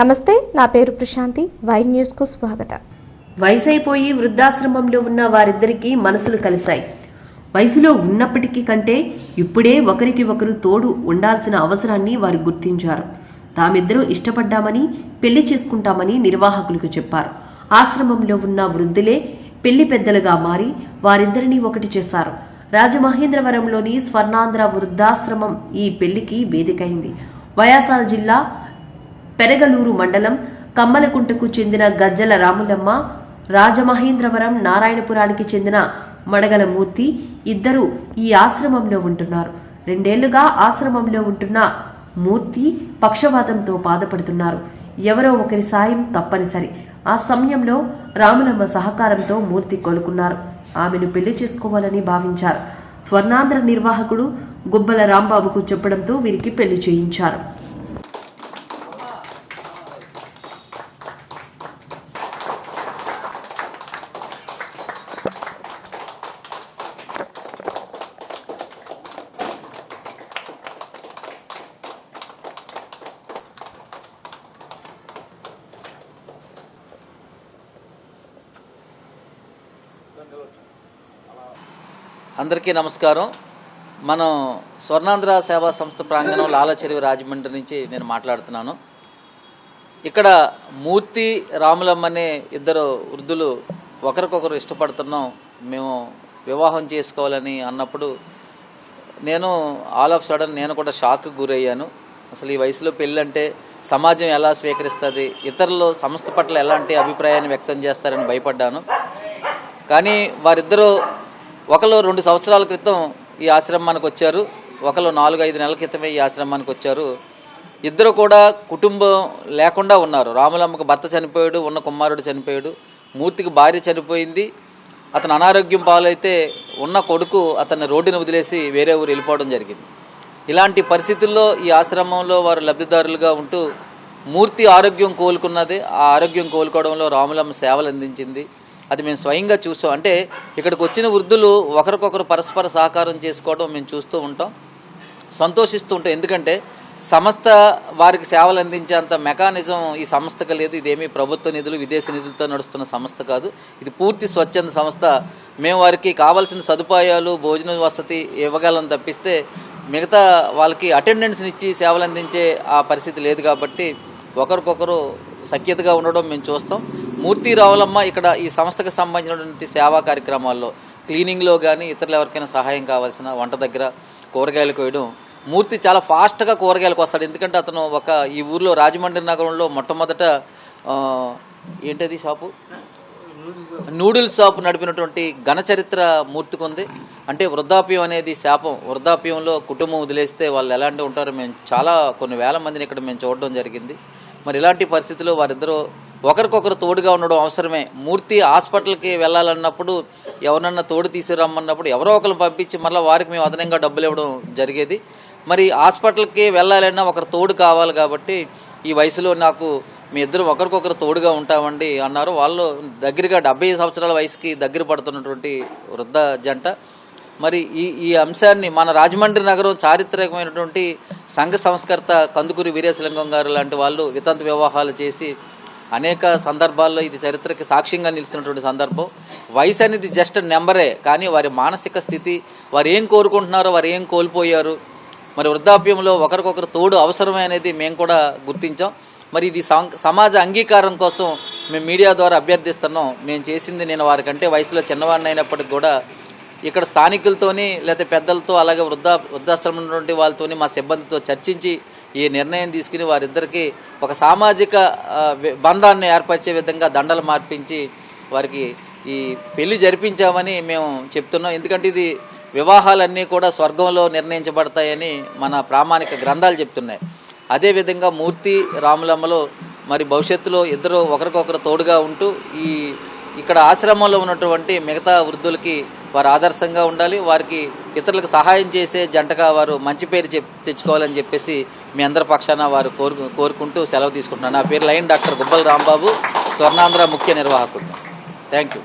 నమస్తే నా పేరు ప్రశాంతి. వై న్యూస్కు స్వాగతం. వయసైపోయి వృద్ధాశ్రమంలో ఉన్న వారిద్దరికీ మనసులు కలిశాయి. వయసులో ఉన్నప్పటికీ కంటే ఇప్పుడే ఒకరికి ఒకరు తోడు ఉండాల్సిన అవసరాన్ని వారు గుర్తించారు. తామిద్దరూ ఇష్టపడ్డామని పెళ్ళి చేసుకుంటామని నిర్వాహకులకు చెప్పారు. ఆశ్రమంలో ఉన్న వృద్ధులే పెళ్ళి పెద్దలుగా మారి వారిద్దరినీ ఒకటి చేశారు. రాజమహేంద్రవరంలోని స్వర్ణాంధ్ర వృద్ధాశ్రమం ఈ పెళ్ళికి వేదికైంది. వయాసాల జిల్లా పెరగలూరు మండలం కమ్మలకుంటకు చెందిన గజ్జల రాములమ్మ రాజమహేంద్రవరం నారాయణపురానికి చెందిన మడగల మూర్తి ఇద్దరు ఈ ఆశ్రమంలో ఉంటున్నారు. రెండేళ్ళుగా ఆశ్రమంలో ఉంటున్న మూర్తి పక్షవాతంతో బాధపడుతున్నారు. ఎవరో ఒకరి సాయం తప్పనిసరి. ఆ సమయంలో రాములమ్మ సహకారంతో మూర్తి కోలుకున్నారు. ఆమెను పెళ్ళి చేసుకోవాలని భావించారు. స్వర్ణాంధ్ర నిర్వాహకుడు గుబ్బల రాంబాబుకు చెప్పడంతో వీరికి పెళ్ళి చేయించారు. అందరికీ నమస్కారం. మనం స్వర్ణాంధ్ర సేవా సంస్థ ప్రాంగణం లాలచెరువు రాజమండ్రి నుంచి నేను మాట్లాడుతున్నాను. ఇక్కడ మూర్తి రాములమ్మ అనే ఇద్దరు వృద్ధులు ఒకరికొకరు ఇష్టపడుతున్నాం. మేము వివాహం చేసుకోవాలని అన్నప్పుడు నేను ఆల్ ఆఫ్ సడన్ నేను కూడా షాక్ గురయ్యాను. అసలు ఈ వయసులో పెళ్ళంటే సమాజం ఎలా స్వీకరిస్తుంది ఇతరులు సంస్థ పట్ల ఎలాంటి అభిప్రాయాన్ని వ్యక్తం చేస్తారని భయపడ్డాను. కానీ వారిద్దరూ ఒకరు రెండు సంవత్సరాల క్రితం ఈ ఆశ్రమానికి వచ్చారు ఒకరు నాలుగు ఐదు నెలల క్రితమే ఈ ఆశ్రమానికి వచ్చారు. ఇద్దరు కూడా కుటుంబం లేకుండా ఉన్నారు. రాములమ్మకు భర్త చనిపోయాడు ఉన్న కుమారుడు చనిపోయాడు మూర్తికి భార్య చనిపోయింది. అతను అనారోగ్యం పాలైతే ఉన్న కొడుకు అతన్ని రోడ్డును వదిలేసి వేరే ఊరు వెళ్ళిపోవడం జరిగింది. ఇలాంటి పరిస్థితుల్లో ఈ ఆశ్రమంలో వారు లబ్ధిదారులుగా ఉంటూ మూర్తి ఆరోగ్యం కోలుకున్నది. ఆ ఆరోగ్యం కోలుకోవడంలో రాములమ్మ సేవలు అందించింది. అది మేము స్వయంగా చూసాం. అంటే ఇక్కడికి వచ్చిన వృద్ధులు ఒకరికొకరు పరస్పర సహకారం చేసుకోవడం మేము చూస్తూ ఉంటాం. సంతోషిస్తూ ఉంటాం. ఎందుకంటే సంస్థ వారికి సేవలు అందించేంత మెకానిజం ఈ సంస్థకు లేదు. ఇదేమీ ప్రభుత్వ నిధులు విదేశీ నిధులతో నడుస్తున్న సంస్థ కాదు. ఇది పూర్తి స్వచ్ఛంద సంస్థ. మేము వారికి కావాల్సిన సదుపాయాలు భోజన వసతి ఇవ్వగలం తప్పిస్తే మిగతా వాళ్ళకి అటెండెన్స్ని ఇచ్చి సేవలు అందించే ఆ పరిస్థితి లేదు కాబట్టి ఒకరికొకరు సఖ్యతగా ఉండడం మేము చూస్తాం. మూర్తి రావులమ్మ ఇక్కడ ఈ సంస్థకు సంబంధించినటువంటి సేవా కార్యక్రమాల్లో క్లీనింగ్లో కానీ ఇతరులు ఎవరికైనా సహాయం కావాల్సిన వంట దగ్గర కూరగాయలు కోయడం. మూర్తి చాలా ఫాస్ట్గా కూరగాయలకు వస్తాడు. ఎందుకంటే అతను ఒక ఈ ఊర్లో రాజమండ్రి నగరంలో మొట్టమొదట ఏంటది షాపు? నూడిల్స్ షాప్ నడిపినటువంటి ఘన చరిత్ర మూర్తికి ఉంది. అంటే వృద్ధాప్యం అనేది శాపం. వృద్ధాప్యంలో కుటుంబం వదిలేస్తే వాళ్ళు ఎలాంటి ఉంటారో మేము చాలా కొన్ని వేల మందిని ఇక్కడ మేము చూడడం జరిగింది. మరి ఇలాంటి పరిస్థితుల్లో వారిద్దరూ ఒకరికొకరు తోడుగా ఉండడం అవసరమే. మూర్తి హాస్పిటల్కి వెళ్ళాలన్నప్పుడు ఎవరన్నా తోడు తీసుకురమ్మన్నప్పుడు ఎవరో ఒకరు పంపించి మళ్ళీ వారికి మేము అదనంగా డబ్బులు ఇవ్వడం జరిగేది. మరి హాస్పిటల్కి వెళ్ళాలన్నా ఒకరు తోడు కావాలి కాబట్టి ఈ వయసులో నాకు మీ ఇద్దరు ఒకరికొకరు తోడుగా ఉంటామండి అన్నారు. వాళ్ళు దగ్గరగా డెబ్బై సంవత్సరాల వయసుకి దగ్గర పడుతున్నటువంటి వృద్ధ జంట. మరి ఈ ఈ అంశాన్ని మన రాజమండ్రి నగరం చారిత్రకమైనటువంటి సంఘ సంస్కర్త కందుకూరి వీరేశలింగం గారు లాంటి వాళ్ళు వితంత వివాహాలు చేసి అనేక సందర్భాల్లో ఇది చరిత్రకి సాక్ష్యంగా నిలిచినటువంటి సందర్భం. వయసు అనేది జస్ట్ నెంబరే కానీ వారి మానసిక స్థితి వారు ఏం కోరుకుంటున్నారో వారు ఏం కోల్పోయారు మరి వృద్ధాప్యంలో ఒకరికొకరు తోడు అవసరమే అనేది మేము కూడా గుర్తించాం. మరి ఇది సమాజ అంగీకారం కోసం మేము మీడియా ద్వారా అభ్యర్థిస్తున్నాం. మేము చేసింది నేను వారికంటే వయసులో చిన్నవాడిని అయినప్పటికి కూడా ఇక్కడ స్థానికులతోని లేకపోతే పెద్దలతో అలాగే వృద్ధా వృద్ధాశ్రమం వాళ్ళతోని మా సిబ్బందితో చర్చించి ఈ నిర్ణయం తీసుకుని వారిద్దరికి ఒక సామాజిక బంధాన్ని ఏర్పరిచే విధంగా దండలు మార్పించి వారికి ఈ పెళ్ళి జరిపించామని మేము చెప్తున్నాం. ఎందుకంటే ఇది వివాహాలన్నీ కూడా స్వర్గంలో నిర్ణయించబడతాయని మన ప్రామాణిక గ్రంథాలు చెప్తున్నాయి. అదేవిధంగా మూర్తి రాములమ్మలో మరి భవిష్యత్తులో ఇద్దరు ఒకరికొకరు తోడుగా ఉంటూ ఈ ఇక్కడ ఆశ్రమంలో ఉన్నటువంటి మిగతా వృద్ధులకి వారు ఆదర్శంగా ఉండాలి వారికి ఇతరులకు సహాయం చేసే జంటగా వారు మంచి పేరు చెప్ తెచ్చుకోవాలని చెప్పేసి మీ అందరి పక్షాన వారు కోరు కోరుకుంటూ సెలవు తీసుకుంటున్నాను. నా పేరు లైన్ డాక్టర్ గుబ్బల రాంబాబు స్వర్ణాంధ్ర ముఖ్య నిర్వాహకుడు. Thank you